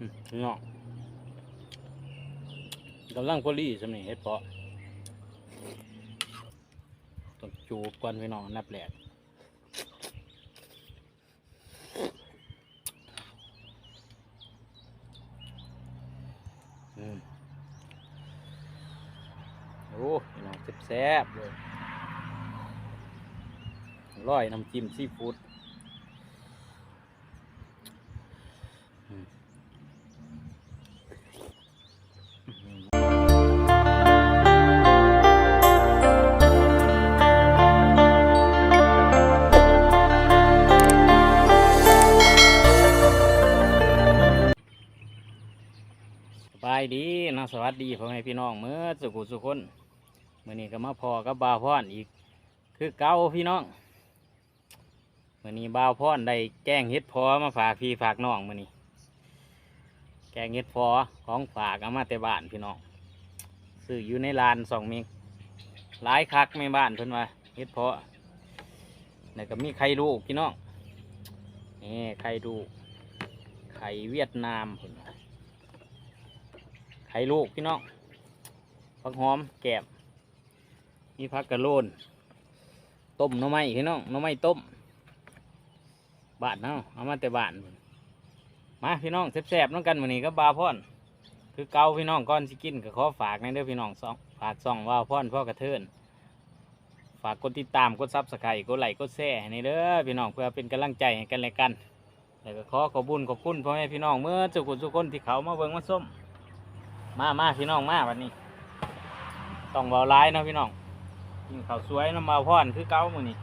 อืมพี่น้องกำลังพอลี่สำนี่เฮ็ดเพาะต้องจูบก่อนพี่น้องนนับแหลกโอ้พี่น้องแซ่บๆเลยร่อยน้ำจิ้มซีฟู้ด วัสดีพ่อแม่พี่น้องเมื่อสุขุสุคนเมื่อนี้ก็มาพอกับบาวพรอีก คือเก่าพี่น้องเมื่อนี้บาวพรได้แกงเห็ดพอมาฝากพี่ฝากน้องเมื่อนี้ แกงเห็ดพอของฝากเอามาแต่บ้านพี่น้องซื้ออยู่ในร้านสองเมกหลายคักไม่บ้านเพิ่นว่าเห็ดพอแล้วก็มีไข่ลูกพี่น้องนี่ไข่ลูกไข่เวียดนามเพิ่นว่า ไข่ลูกพี่น้องผักหอมแกบมีผักกระโลนต้มน่อไม้พี่น้องน่อไม้ต้มบาทเนาะเอามาแต่บานพุ่นมาพี่น้องแซ่บๆน้องกันวันนี้ก็บาพ่อน คือเกาพี่น้องก้อนสิกินก็ขอฝากในเด้อพี่น้องสองฝากส่องว่าวพ่อนพ่อกระเทินฝากกดติดตามกดซับสไครต์กดไลค์กดแชร์ในเด้อพี่น้องเพื่อเป็นกำลังใจให้กันและกันแล้วก็ขอขอบุญขอบคุณพ่อแม่พี่น้องเมื่อสุขุสุคนที่เขามาเบิ่งมาส้ม มามาพี่น้องมาวันนี้ ต้องเบาร้ายเนาะพี่น้องกินข้าวสวยน้ำเบาพอนคือเก้ามือนี้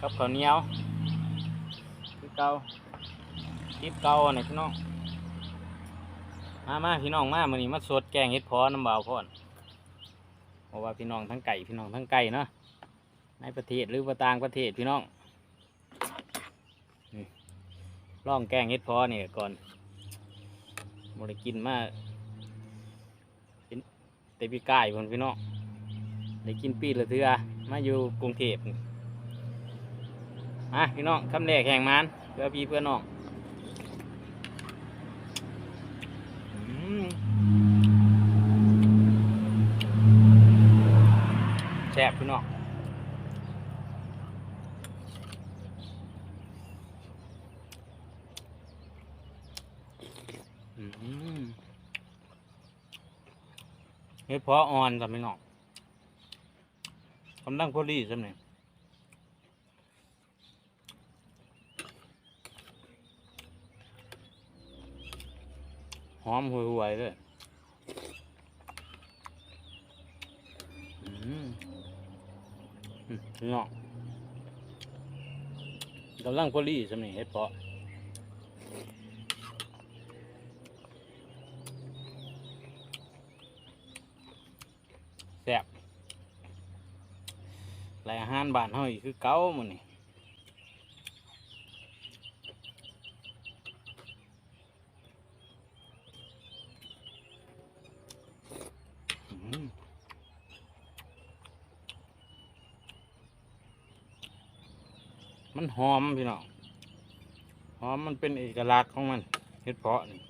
กับข้าวเหนียวคือเก้าทิปเก้าเนี่ยพี่น้องมามาพี่น้องมามือนี้มาสดแกงเห็ดพอน้ำเบาพอนเพราะว่าพี่น้องทั้งไก่พี่น้องทั้งไก่เนาะในประเทศหรือว่าต่างประเทศพี่น้องนี่องแกงเห็ดพอนี่ก่อน บริกินมาเป็นเตปีกายพ่นพี่น้องได้กินปีละเทือมาอยู่กรุงเทพนี่มาพี่น้องคำแรกแข่งมันเพื่อพี่เพื่อน้องแซ่บพี่น้องอืม เฮ้ยพออ่อนจ้ะพี่น้องกำลังพอดีสำเนี่ยหอมหวยๆเลยอืมอืมพี่น้องกำลังพอดีสำเนี่ยเฮ็ดพา ซ่บหลายอาหารบ้านเฮาอีกคือเก่ามื้อนี่มมันหอมพี่น้องหอมมันเป็นเอกลักษณ์ของมันเห็ดเพาะนี่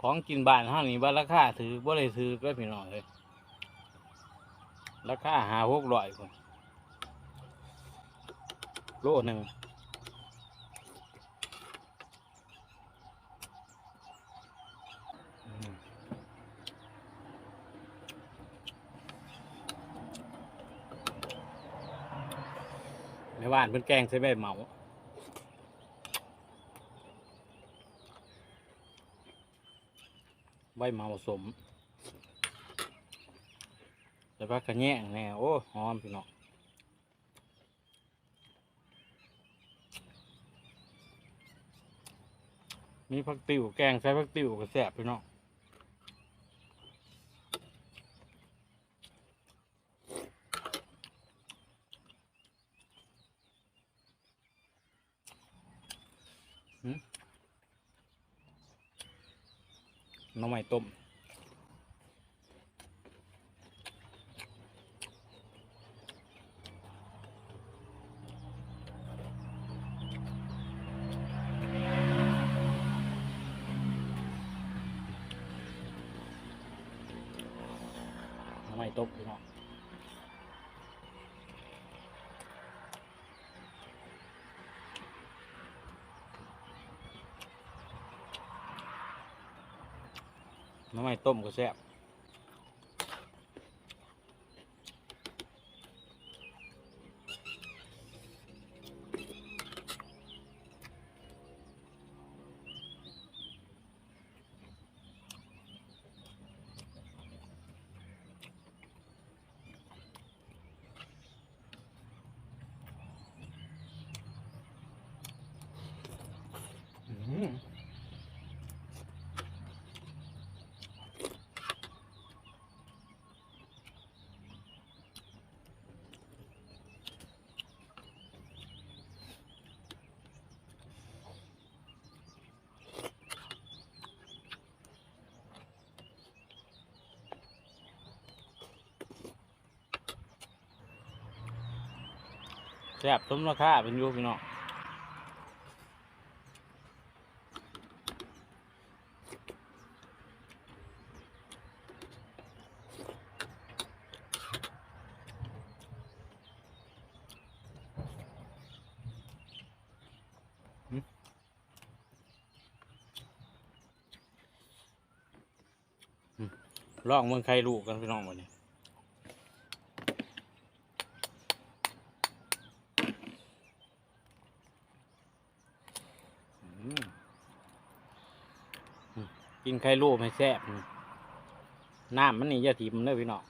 ของกินบ้านห้านี่บ้านราคาถือบ่เลยถือก็พี่น้องเลยราคาหาหกร้อยคนโลหนึ่งในบ้านเพิ่นแกงใส่ใบเหมา ใบเหมาสมแต่ว่ากระแยงแน่โอ้หอมพี่น้องมีผักติ๋วแกงใส่ผักติ๋วก็แซ่บพี่น้องหืม หน้ำใหม่ต้มทำไมตกพี่น้อง น้ำไม้ต้มก็แซ่บอื้อหือแซ่บสมราคาเป็นอยูพี่น้องลองเมืองใครลูกกันพี่น้องวันนี้อืมอืม กินไข่ลูกให้แซ่บนี่น้ำมันนี่อย่าถิ่มเด้อพี่น้อง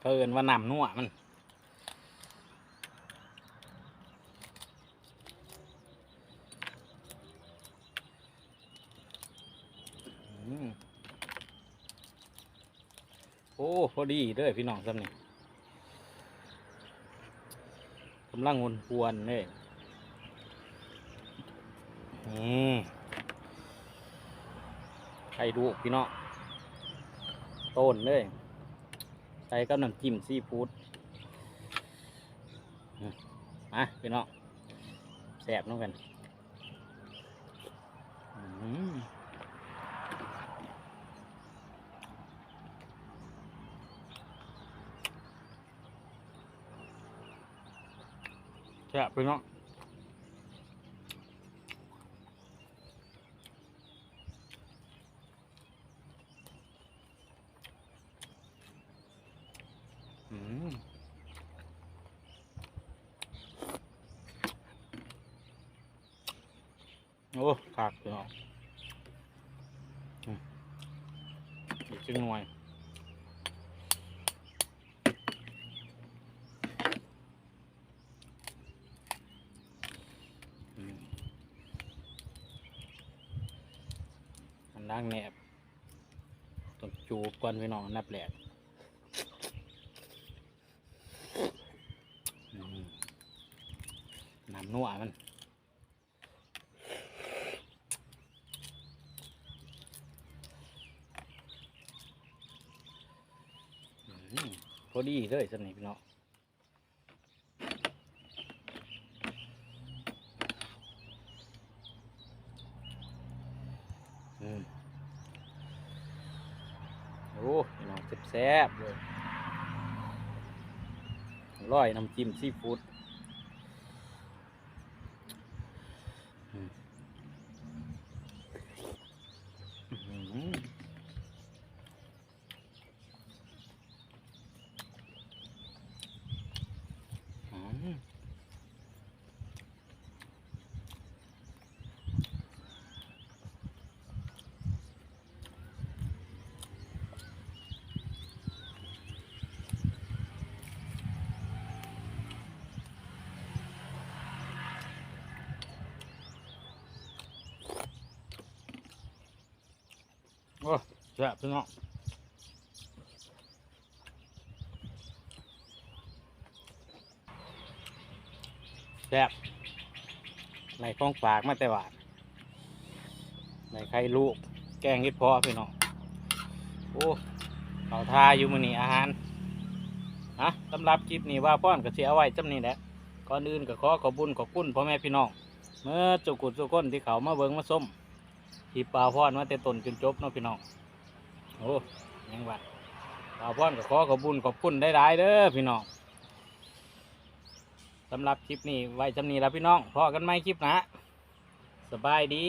เขาเอินว่าน้ำนัวมันโอ้พอดีเด้อพี่น้องซ้ำนี่กำลังวนปวนๆเลย อืมไข่ดูพี่น้องต้นเลยใส่กับน้ำจิ้มซีฟู้ดมาพี่น้องแสบน้องกันอืมแซ่บไปเนาะอืมโอ้ขาดไปเนาะอืมอีกจังหน่วยอันล่างแนบต้องจูบก่อนพี่น้องนับแหลกน้ำนัวมัน พอดีเลยสนิทพี่น้องอืมโอ้พี่น้องแซ่บๆเลยร้อยน้ำจิ้มซีฟู้ดอืมอื้อหืออืม แซ่บพี่น้องแซ่บในของฝากมาแต่หวานในไข่ลูก แกงเห็ดเพอพี่น้อง โอ้เขาทาอยู่มือนีอาหารฮะสำหรับคลิปนี้ว่าป้อนก็เสียไว้จำนี้แหละก่อนอื่นก็ขอขอบบุญขอบคุณพ่อแม่พี่น้อง เมื่อจุกุดจุกคนที่เขามาเบิ่งมาส้มที่ปลาพ่อนมาแต่ตนจนจบเนาะพี่น้อง โอ้ยังวัดขอพอนก็ขอขอบบุญขอบคุณได้หลายๆเด้อพี่น้องสำหรับคลิปนี้ไว้จำนี้แล้วพี่น้องพอกันไหมคลิปนะ สบายดี